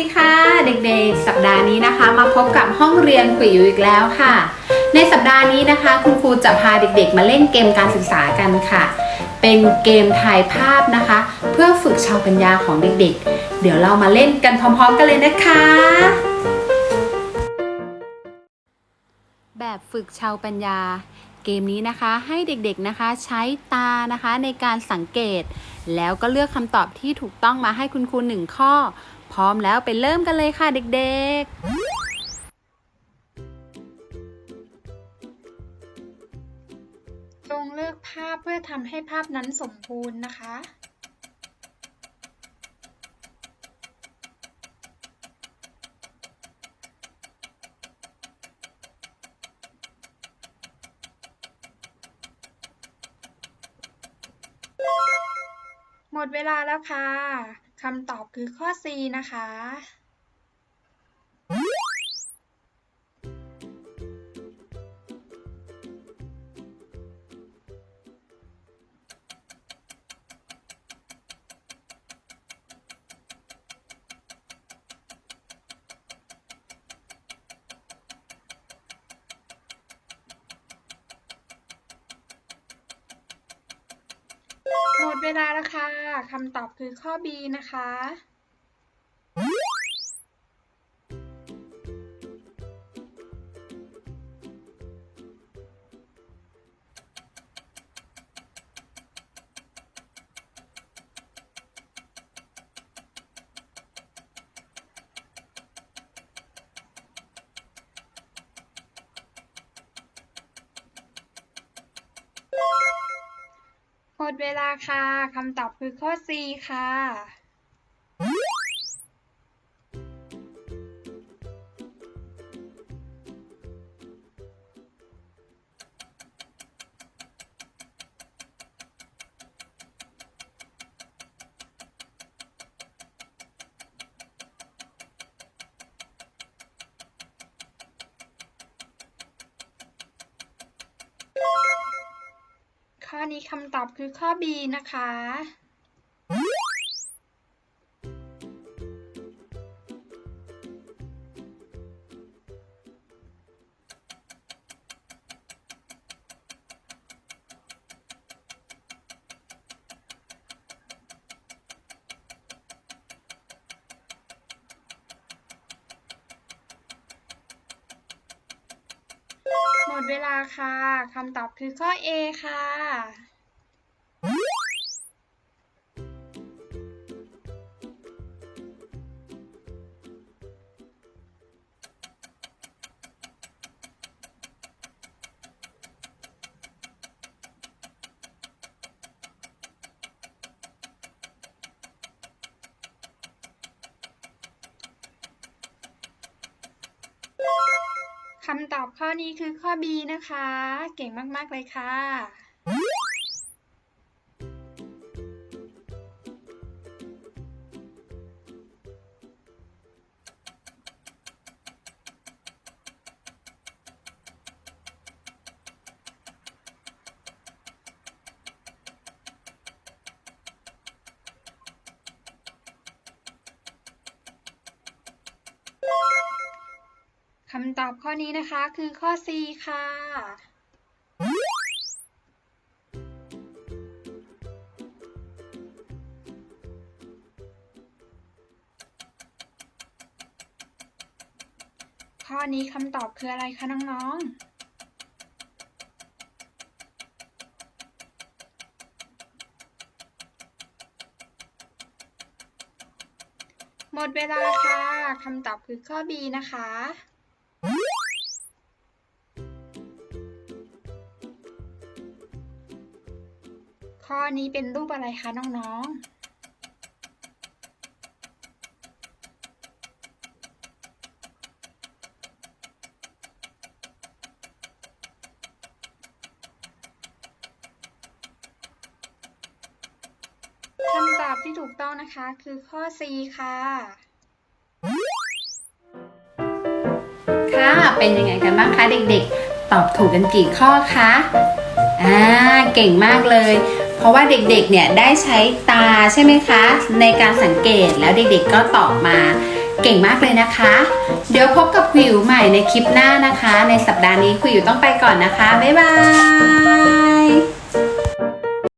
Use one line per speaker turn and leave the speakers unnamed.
ดีค่ะเด็กๆ สัปดาห์นี้นะคะ มาพบกับห้องเรียนคุยอยู่อีกแล้วค่ะ ในสัปดาห์นี้นะคะ คุณครูจะพาเด็กๆ มาเล่นเกมการศึกษากันค่ะ เป็นเกมถ่ายภาพนะคะ เพื่อฝึกชาวปัญญาของเด็กๆ เดี๋ยวเรามาเล่นกันพร้อมๆ กันเลยนะคะ แบบฝึกชาวปัญญา เกมนี้นะคะให้เด็กๆนะคะใช้ตานะคะในการสังเกต แล้วก็เลือกคำตอบที่ถูกต้องมาให้คุณครูหนึ่งข้อ พร้อมแล้วไปเริ่มกันเลยค่ะเด็กๆ
จงเลือกภาพเพื่อทำให้ภาพนั้นสมบูรณ์นะคะ หมดเวลาแล้วค่ะ คำตอบคือข้อ C นะคะ หมดเวลาแล้วค่ะคำตอบคือข้อ B นะคะ หมดเวลาค่ะ คำตอบคือข้อ C ค่ะ ข้อนี้คำตอบคือข้อ B นะคะ มดเวลาค่ะคำตอบคือข้อ A ค่ะ คำตอบข้อนี้คือข้อ B นะคะ เก่งมาก ๆ เลยค่ะำตอบข้อนี้นะคะคือข้อ C ค่ะข้อนี้คำตอบคืออะไรคะน้องๆ หมดเวลาค่ะ คำตอบคือข้อ B นะคะ ข้อนี้เป็นรูปอะไรคะ น้องๆคำตอบที่ถูกต้องนะคะคือข้อ C ค่ะ
ค่ะ เป็นยังไงกันบ้างคะเด็กๆ ตอบถูกกันกี่ข้อคะ อ่า เก่งมากเลย เพราะว่าเด็กๆเนี่ยได้ใช้ตาใช่ไหมคะ ในการสังเกตแล้วเด็กๆก็ตอบมาเก่งมากเลยนะคะ เดี๋ยวพบกับคุยอยู่ใหม่ในคลิปหน้านะคะ ในสัปดาห์นี้คุยอยู่ต้องไปก่อนนะคะ บ๊ายบาย